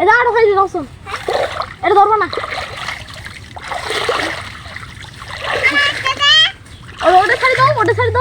এটা আরও খাই রসুন এটা ধরবো না। ওটা ছাড়ি দাও ওটা ছাড়ি দাও।